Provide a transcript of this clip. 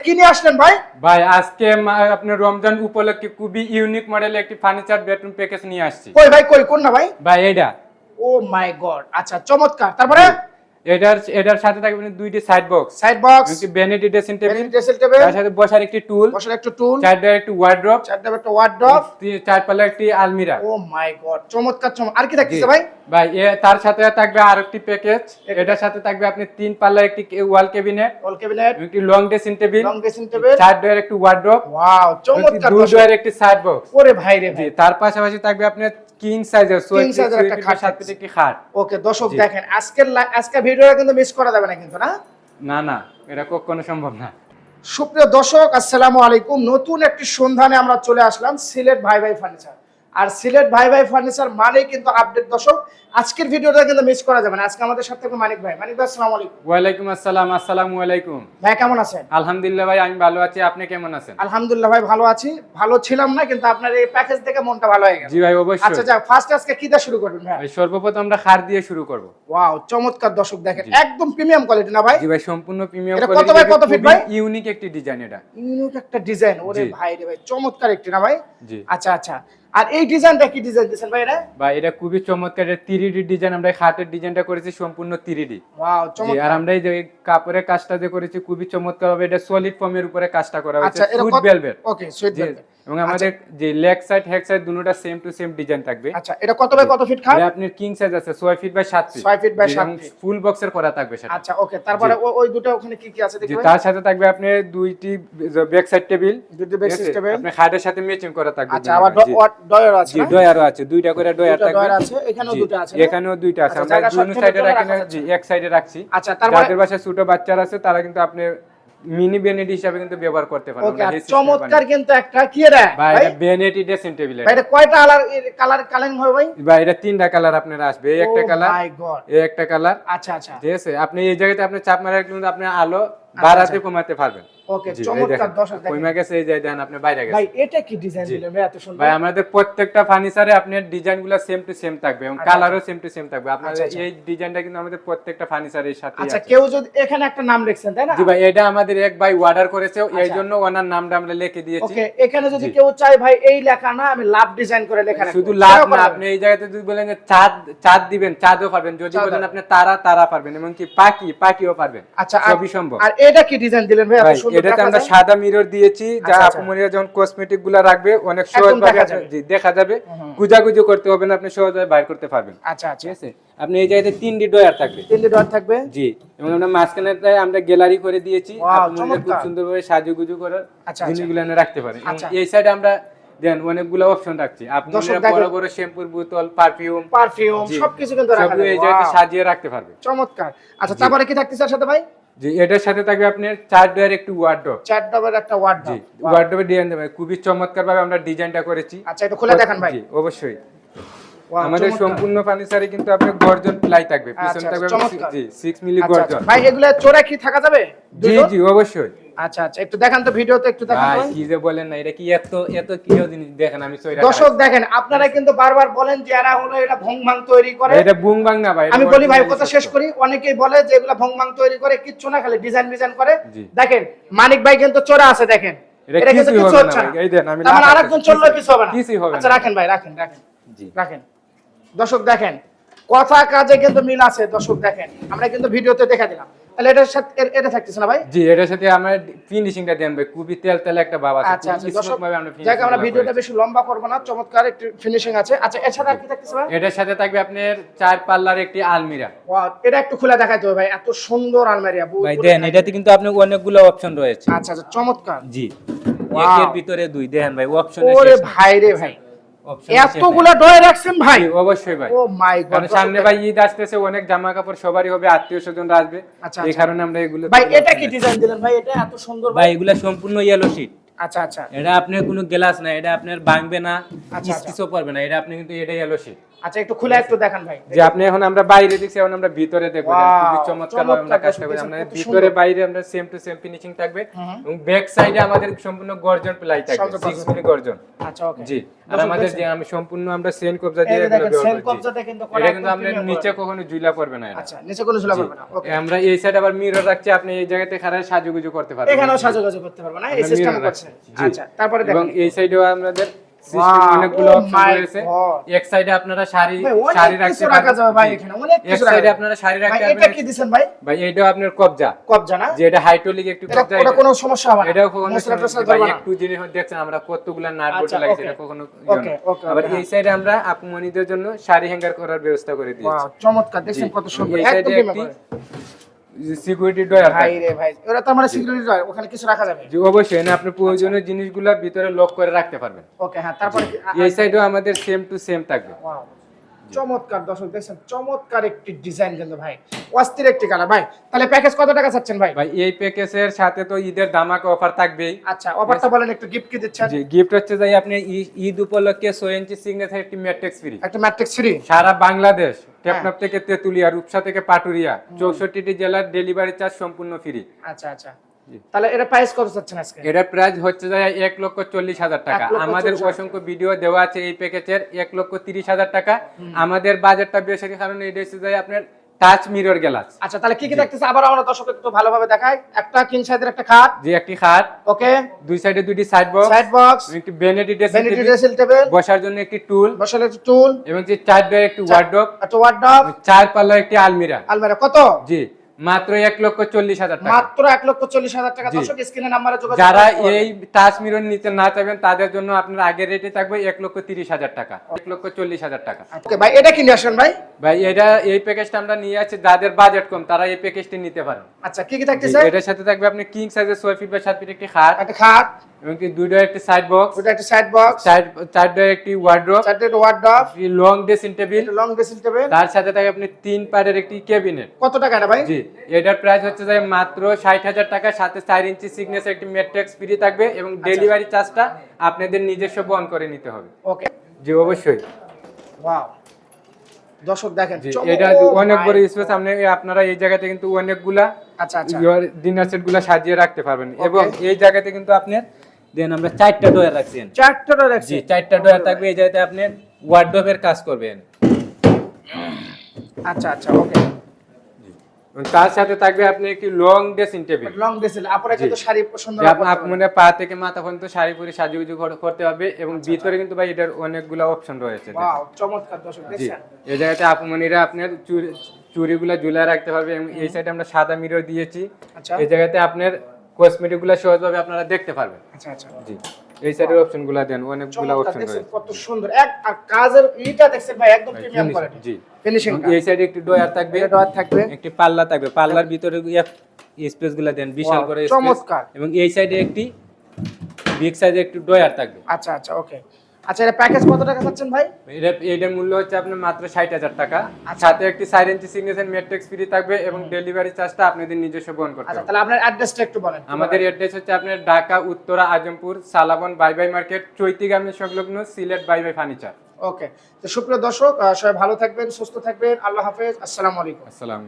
কি নিয়ে আসলেন ভাই? ভাই আজকে আপনার রমজান উপলক্ষে খুবই ইউনিক মডেলের একটি ফার্নিচার বেডরুম প্যাকেজ নিয়ে আসছি। কই ভাই কই কোন না ভাই? ভাই এটা ও মাই গড আচ্ছা চমৎকার। তারপরে? এটার এটার সাথে থাকবে দুইটি সাইড বক্স সাইড বক্স একটি vanity dressing table dressing table তার সাথে বসার একটি টুল বসার একটু টুল একটি ওয়ার্ড্রপ একটা ওয়ার্ড্রপ চার পাল্লা একটি আলমিরা। ও মাই গড চমৎকার চমৎকার। আর কি থাকতেছে জি। ভাই? ভাই এ তার সাথে থাকবে আর একটি প্যাকেজ এটার সাথে থাকবে আপনি তিন পাল্লা একটি ওয়াল ক্যাবিনেট অল ক্যাবিনেট একটি long dressing table long dressing table একটি ওয়ার্ড্রপ ওয়াও চমৎকার দুই। একটি সাইড বক্স ওরে ভাই রে ভাই। তার পাশাপাশি থাকবে আপনার কিং সাইজের size এর একটা খাট থাকছে। ফিট একটি খাট। ওকে দর্শক দেখেন আজকের লা- আজকের ভিডিওটা কিন্তু মিস করা যাবে না কিন্তু না? না না এটা কখনো সম্ভব না। সুপ্রিয় দর্শক আসসালামু আলাইকুম। নতুন একটি সন্ধানে আমরা চলে আসলাম সিলেট ভাই ভাই ফার্নিচার। আর সিলেট ভাই ভাই ফার্নিচার মানে কিন্তু আপডেট দর্শক আজকের ভিডিওটা কিন্তু মিস করা যাবে না। আজকে আমাদের সাথে মানিক ভাই। মানিক ভাই আসসালামু আলাইকুম। ওয়ালাইকুম আসসালাম আসসালামু আলাইকুম। ভাই কেমন আছেন? আলহামদুলিল্লাহ ভাই আমি ভালো আছি। আপনি কেমন আছেন? আলহামদুলিল্লাহ ভাই ভালো আছি। ভালো ছিলাম না কিন্তু আপনার এই প্যাকেজ দেখে মনটা ভালো হয়ে গেল। জি ভাই অবশ্যই। আচ্ছা অবশ্যই যা ফার্স্ট আজকে কি দিয়ে শুরু করবেন ভাই? ভাই সর্বপ্রথম আমরা খাট দিয়ে শুরু করব। ওয়াও চমৎকার দর্শক দেখেন। একদম প্রিমিয়াম কোয়ালিটি না ভাই? জি ভাই সম্পূর্ণ প্রিমিয়াম এটা কত বাই কত feet ভাই? ইউনিক একটি ডিজাইন এটা। ইউনিক একটা ডিজাইন ওরে ভাই রে ভাই চমৎকার একটি না ভাই? জি। আচ্ছা আচ্ছা। আর এই ডিজাইনটা কি ডিজাইন দিয়েছেন ভাই এটা? ভাই এটা খুবই চমৎকার। এটা 3D ডিজাইন আমরা হাতের ডিজাইনটা করেছি সম্পূর্ণ 3D ওয়াও জি আর আমরা এই যে কাপড়ের কাজটা যে করেছি খুবই চমৎকার হবে এটা সলিড ফর্মের উপরে কাজটা করা হয়েছে। আচ্ছা এটা সুইট কত ভেলভেট ওকে সুইট ভেলভেট এবং আমাদের যে লেগ সাইড হ্যাক সাইড দুটোটা সেম টু সেম ডিজাইন থাকবে। আচ্ছা এটা কত বাই কত ফিট খাট? এটা আপনার কিং সাইজ আছে 6 feet by 7 feet 6 feet by 7 feet। Full বক্সের করা থাকবে সেটা। আচ্ছা ওকে তারপরে ওই দুটো ওখানে কি কি আছে জি দেখি ভাই তার সাথে থাকবে আপনার দুইটি ব্যাক সাইড টেবিল দুটো বেড সিস্টেমে আপনার খাটের সাথে ম্যাচিং করা থাকবে। আচ্ছা আবার ডয়ার আছে জি? ডয়ারও আছে দুইটা করে ডয়ার থাকবে। ডয়ার আছে এখানেও দুটো আছে এখানেও দুইটা আছে। আচ্ছা, আমরা সবসময় সাইডে রাখি না জি এক সাইডে রাখছি। আচ্ছা তারপরে যাদের বাসায় ছোট বাচ্চারা আছে তারা কিন্তু আপনি মিনি বেনেট হিসাবে কিন্তু ব্যবহার করতে চমৎকার কিন্তু একটা কি রে? ভাই এটা বেনেটি ড্রেসিং টেবিল এটা কয়টা কালার কালার কালেন হবে ভাই? ভাই এটা তিনটা কালার আপনার আসবে। এই একটা কালার গড এই একটা কালার আচ্ছা আচ্ছা। ঠিক আছে? আপনি এই জায়গাতে আপনি চাপ মারা কিন্তু আপনি আলো বাড়াতে কমাতে পারবেন। ওকে চমৎকার কইমা গেছে এই দেখেন আপনি বাইরে ভাই এটা কি ডিজাইন দিলেন? ভাই এত সুন্দর। ভাই আমাদের প্রত্যেকটা ফার্নিচারে আপনার ডিজাইনগুলো সেম টু সেম থাকবে এবং কালারও সেম টু সেম থাকবে। আচ্ছা, আচ্ছা। এই ডিজাইনটা কিন্তু আমাদের প্রত্যেকটা ফার্নিচারের সাথে আচ্ছা কেউ যদি এখানে একটা নাম লিখছেন তাই না? জি ভাই এটা আমাদের এক ভাই অর্ডার করেছে এই আচ্ছা। জন্য ওনার নামটা আমরা লিখে দিয়েছি। ওকে এখানে যদি কেউ চায় ভাই এই লেখা না আমি লাভ ডিজাইন করে লেখা রাখব। শুধু লাভ না আপনি এই জায়গাতে যদি বলেন যে চাঁদ চাঁদ দিবেন চাঁদও পারবেন যদি বলেন আপনি তারা তারা পারবেন এবং কি পাখি পাখিও পারবেন। আচ্ছা সবই সম্ভব। আর এটা কি ডিজাইন দিলেন ভাই? এত সুন্দর। এটাতে আমরা সাদা মিরর দিয়েছি যা আচ্ছা, আচ্ছা। আপুমনিরা যখন কসমেটিকগুলা রাখবে অনেক সহজ ভাবে যাবে। জি দেখা যাবে। গুজাগুজি করতে হবে না আপনি সহজভাবে বাইর করতে পারবেন। আচ্ছা আচ্ছা। ঠিক আছে? আপনি এই জায়গাতে তিনটি ডয়ার থাকবে। তিনটে ডট থাকবে? জি এবং আমরা মাঝখানে আমরা গ্যালারি করে দিয়েছি। আপনারা খুব। সুন্দরভাবে সাজুগুজু করে জিনিসগুলো এনে রাখতে পারেন। এই সাইডে আমরা দেন অনেকগুলো অপশন রাখছি। আপনারা বড় বড় শ্যাম্পুর বোতল পারফিউম পারফিউম সবকিছু কিন্তু রাখা। এই জায়গাতে সাজিয়ে রাখতে পারবে। চমৎকার। আচ্ছা তারপরে কি থাকতেছে এর সাথে ভাই? জি এটার সাথে থাকবে আপনার চার ডোয়ের একটি ওয়ার্ডরোব চার ডোবের একটা ওয়ার্ড জি ডিজাইন দেবে খুবই চমৎকার ভাবে আমরা ডিজাইনটা করেছি। আচ্ছা এটা খুলে দেখান ভাই। জি অবশ্যই। আমাদের সম্পূর্ণ ফার্নিচারে কিন্তু আপনার গর্জন প্লাই থাকবে। পিছন আচ্ছা, থাকবে জি 6 মিলি আচ্ছা, আচ্ছা। গর্জন। ভাই এগুলা চোরা কি থাকা যাবে? জি জি অবশ্যই। আচ্ছা আচ্ছা একটু দেখান তো ভিডিওতে একটু দেখান ভাই। কি যে বলেন না এটা কি এত এত কি জিনিস দেখেন আমি সইরা দর্শক দেখেন আপনারা কিন্তু বারবার বলেন যে এরা হলো এটা ভংভাং তৈরি করে। এটা না ভাই আমি বলি ভাই কথা শেষ করি। অনেকেই বলে যে এগুলা ভংভাং তৈরি করে কিচ্ছু না খালি ডিজাইন ডিজাইন করে। দেখেন মানিক ভাই কিন্তু চোরা আছে দেখেন। এটা কিছু হচ্ছে না। এই দেন, আমি মানে আরেকজন চললে কিছু হবে না। কিছুই হবে আচ্ছা রাখেন ভাই রাখেন রাখেন। জি। রাখেন। দর্শক দেখেন কথা কাজে কিন্তু মিল আছে দর্শক দেখেন। আমরা কিন্তু ভিডিওতে দেখা দিলাম। তাহলে এটার সাথে এটা থাকতেছে না ভাই? জি এটার সাথে আমরা ফিনিশিংটা দেন ভাই খুবই তেল তেল একটা ভাব আছে আচ্ছা আচ্ছা দর্শক ভাবে আমরা যাক আমরা ভিডিওটা বেশি লম্বা করব না চমৎকার একটু ফিনিশিং আছে। আচ্ছা এছাড়া আর কি থাকতেছে ভাই? এটার সাথে থাকবে আপনার চার পাল্লার একটি আলমিরা। Wow, এটা একটু খুলে দেখাইতে হবে ভাই এত সুন্দর আলমারি আপু ভাই দেন এটাতে কিন্তু আপনার অনেকগুলো অপশন রয়েছে। আচ্ছা আচ্ছা চমৎকার। জি। একের ভিতরে দুই দেখেন ভাই অপশন ওরে ভাই রে ভাই। এতগুলা ডয়ে রাখছেন ভাই? অবশ্যই ভাই। ও মাই গড সামনে ভাই ঈদ আসতেছে অনেক জামা কাপড় সবারই হবে আত্মীয় স্বজনরা আসবে। আচ্ছা, এই আচ্ছা। কারণে আমরা এগুলো ভাই এটা কি ডিজাইন দিলেন ভাই? এটা এত সুন্দর ভাই এগুলা সম্পূর্ণ ইয়েলো শীট আচ্ছা আচ্ছা। এটা আপনার কোনো গ্লাস না এটা আপনার ভাঙবে না আচ্ছা, আচ্ছা। কিছু পড়বে না এটা আপনি কিন্তু এটা ইয়েলো শীট আচ্ছা একটু খুলে একটু দেখান ভাই। যে আপনি এখন আমরা বাইরে দেখছি এখন আমরা ভিতরে দেখব খুবই চমৎকার আমরা চমৎকার কাজটা করি। আমরা ভিতরে বাইরে আমরা সেম টু সেম ফিনিশিং থাকবে। এবং ব্যাক সাইডে আমাদের সম্পূর্ণ গর্জন প্লাই থাকবে সম্পূর্ণ 6 গর্জন। মিলি গর্জন। আচ্ছা ওকে জি। আর আমাদের যে আমি সম্পূর্ণ আমরা সেন কবজা দিয়ে দেখেন, জি। কবজাতে কিন্তু এটা কিন্তু premium নিচে কখনো ঝুলা পড়বে না আচ্ছা নিচে কোনো ঝুলা। করবে না। ওকে আমরা এই সাইডে আবার মিরর রাখছি আপনি এই জায়গাতে খারাপ সাজুগুজু করতে পারবেন। এখানেও সাজাগাজু করতে পারবে না এই সিস্টেম আচ্ছা তারপরে এবং এই সাইডেও আমাদের সিস্টেম অনেকগুলো oh অপশন রয়েছে। এক সাইডে আপনারা শাড়ি শাড়ি রাখতে রাখা ভাই এখানে, অনেক কিছু রাখা সাইডে আপনারা শাড়ি ভাই রাখতে এটা কি দিছেন ভাই? ভাই এটাও আপনার কবজা। কবজা না? যে এটা হাইড্রোলিক একটু কবজা এটা- কোনো সমস্যা হবে না। এটাও কখনো মশলা টসলা ভাই ধরবে না। একটু জিনিস দেখছেন আমরা কতগুলা নাট আচ্ছা, বোল্ট লাগিয়েছি এটা কখনো আবার এই সাইডে আমরা আপুমনিদের জন্য শাড়ি হ্যাঙ্গার করার ব্যবস্থা করে দিয়েছি। চমৎকার দেখছেন কত সুন্দর। একদম সাইডে প্রেমে একটি করে। সিকিউরিটি ডয়ার ভাই রে ভাই ওরা তো মানে সিকিউরিটি ওখানে কিছু রাখা যাবে। অবশ্যই না আপনি প্রয়োজনীয় জিনিসগুলো ভিতরে লক করে রাখতে পারবেন। ওকে হ্যাঁ তারপরে এই সাইডেও আমাদের সেম টু সেম থাকবে। চমৎকার দর্শক দেখছেন? চমৎকার একটি ডিজাইন কিন্তু ভাই। অস্থির একটি কালার ভাই তাহলে প্যাকেজ কত টাকা চাচ্ছেন ভাই? ভাই এই প্যাকেজের সাথে তো ঈদের দামাকা অফার থাকবেই। আচ্ছা অফারটা বলেন একটু গিফট কি দিচ্ছেন? যে গিফট হচ্ছে যাই আপনি ঈদ উপলক্ষে ইঞ্চি সিগনেচার একটি ম্যাট্রিক্স ফ্রি একটা ম্যাট্রিক্স ফ্রি সারা বাংলাদেশ হ্যাঁ। টেকনাফ থেকে তেতুলিয়া রূপসা থেকে পাটুরিয়া চৌষট্টিটি জেলার ডেলিভারি চার্জ সম্পূর্ণ ফ্রি আচ্ছা আচ্ছা। তাহলে এটা প্রাইস কত চাচ্ছেন আজকে? এটার প্রাইস হচ্ছে যায় এক লক্ষ চল্লিশ হাজার টাকা। আমাদের অসংখ্য ভিডিও দেওয়া আছে এই প্যাকেজের এক লক্ষ তিরিশ হাজার টাকা। আমাদের বাজেটটা বেশি কারণে এটা হচ্ছে যায় আপনার টাচ মিরর গ্লাস আচ্ছা তাহলে কি কি দেখতেছে? আবার আমরা দর্শক একটু ভালোভাবে দেখাই। একটা কিং সাইজের একটা খাট। যে একটি খাট। ওকে। দুই সাইডে দুইটি সাইড বক্স সাইড বক্স একটি vanity vanity vanity dressing table বসার জন্য একটি টুল বসালে একটা টুল এবং যে চার ডোর একটি ওয়ার্ডরোব একটা ওয়ার্ডরোব চার পাল্লা একটি আলমিরা। আলমিরা। কত? জি। মাত্র এক লক্ষ চল্লিশ হাজার টাকা। মাত্র এক লক্ষ চল্লিশ হাজার টাকা। দর্শক স্ক্রিনে নাম্বারে যোগাযোগ যারা এই টাচ মিরর নিতে না চাইবেন তাদের জন্য আপনার আগের রেটে থাকবে এক লক্ষ তিরিশ হাজার টাকা। এক লক্ষ চল্লিশ হাজার টাকা। ওকে ভাই এটা কিনে আসেন ভাই? ভাই এটা এই প্যাকেজটা আমরা নিয়ে আছি যাদের বাজেট কম তারা এই প্যাকেজটি নিতে পারেন। আচ্ছা কি কি থাকতেছে? এটার সাথে থাকবে আপনি কিং সাইজের ছয় ফিট বা সাত ফিট একটি খাট। একটা খাট। এবং কি দুইটা একটি সাইড বক্স ওটা একটা সাইড বক্স চার ডোর একটি wardrobe long dressing table long dressing table তার সাথে থাকে আপনি তিন একটি ক্যাবিনেট কত টাকা এটা ভাই? জি এটার প্রাইস হচ্ছে যে মাত্র ষাট হাজার টাকা সাথে চার ইঞ্চি সিগনেচার একটি ম্যাট্রিক্স ফ্রি থাকবে এবং আচ্ছা। ডেলিভারি চার্জটা আপনাদের নিজস্ব বহন করে নিতে হবে। ওকে। জি অবশ্যই। ওয়াও দর্শক দেখেন এটা অনেক বড় স্পেস আপনি আপনারা এই জায়গাতে কিন্তু অনেকগুলা আচ্ছা আচ্ছা। ডিনার সেটগুলা সাজিয়ে রাখতে পারবেন। এবং এই জায়গাতে কিন্তু আপনার দেন আমরা চারটা ডয়ার রাখছেন চারটা জি রাখছি। চারটা ডয়ার থাকবে এই জায়গাতে আপনি ওয়ার্ডরোবের কাজ করবেন। আচ্ছা আচ্ছা ওকে। তার সাথে থাকবে আপনি long dressing table long dressing আপনারা কিন্তু শাড়ি সুন্দর যে আপ- পরতে মানে পা থেকে মাথা পর্যন্ত শাড়ি পরে সাজুগুজু করতে হবে এবং ভিতরে কিন্তু ভাই এটার অনেকগুলো অপশন রয়েছে ওয়াও চমৎকার দর্শক দেখছেন? এই জায়গাতে আপুমনিরা আপনার চুরি চুরিগুলো ঝুলায় রাখতে পারবে এবং এই সাইডে আমরা সাদা মিরর দিয়েছি। আচ্ছা। এই জায়গাতে আপনার কসমেটিকগুলো সহজভাবে আপনারা দেখতে পারবেন। আচ্ছা আচ্ছা। জি। এই সাইডের অপশনগুলো দেন অনেকগুলো অপশন রয়েছে। কত সুন্দর। এক আর কাজের ইটা দেখছেন ভাই একদম প্রিমিয়াম কোয়ালিটি জি। ফিনিশিং এই সাইডে একটি ডয়ার থাকবে। ডয়ার থাকবে। একটি পাল্লা থাকবে। পাল্লার ভিতরে স্পেসগুলো দেন বিশাল করে করে চমৎকার। এবং এই সাইডে একটি বিগ সাইজের একটি ডয়ার থাকবে। আচ্ছা আচ্ছা ওকে আচ্ছা এটা প্যাকেজ কত টাকা চাচ্ছেন ভাই? এটা মূল্য হচ্ছে আপনার মাত্র ষাট হাজার টাকা। সাথে একটি side inch signature mattress free থাকবে এবং ডেলিভারি চার্জটা আপনাদের নিজস্ব বহন করতে আচ্ছা তাহলে আপনার অ্যাড্রেসটা একটু বলেন। আমাদের অ্যাড্রেস হচ্ছে আপনার ঢাকা উত্তরা আজমপুর সালাবন বাই বাই মার্কেট চৈতিগামী সংলগ্ন Sylhet bye bye furniture. Okay তো সুপ্রিয় দর্শক সবাই ভালো থাকবেন সুস্থ থাকবেন। আল্লাহ হাফেজ। আসসালামু আলাইকুম। আসসালামু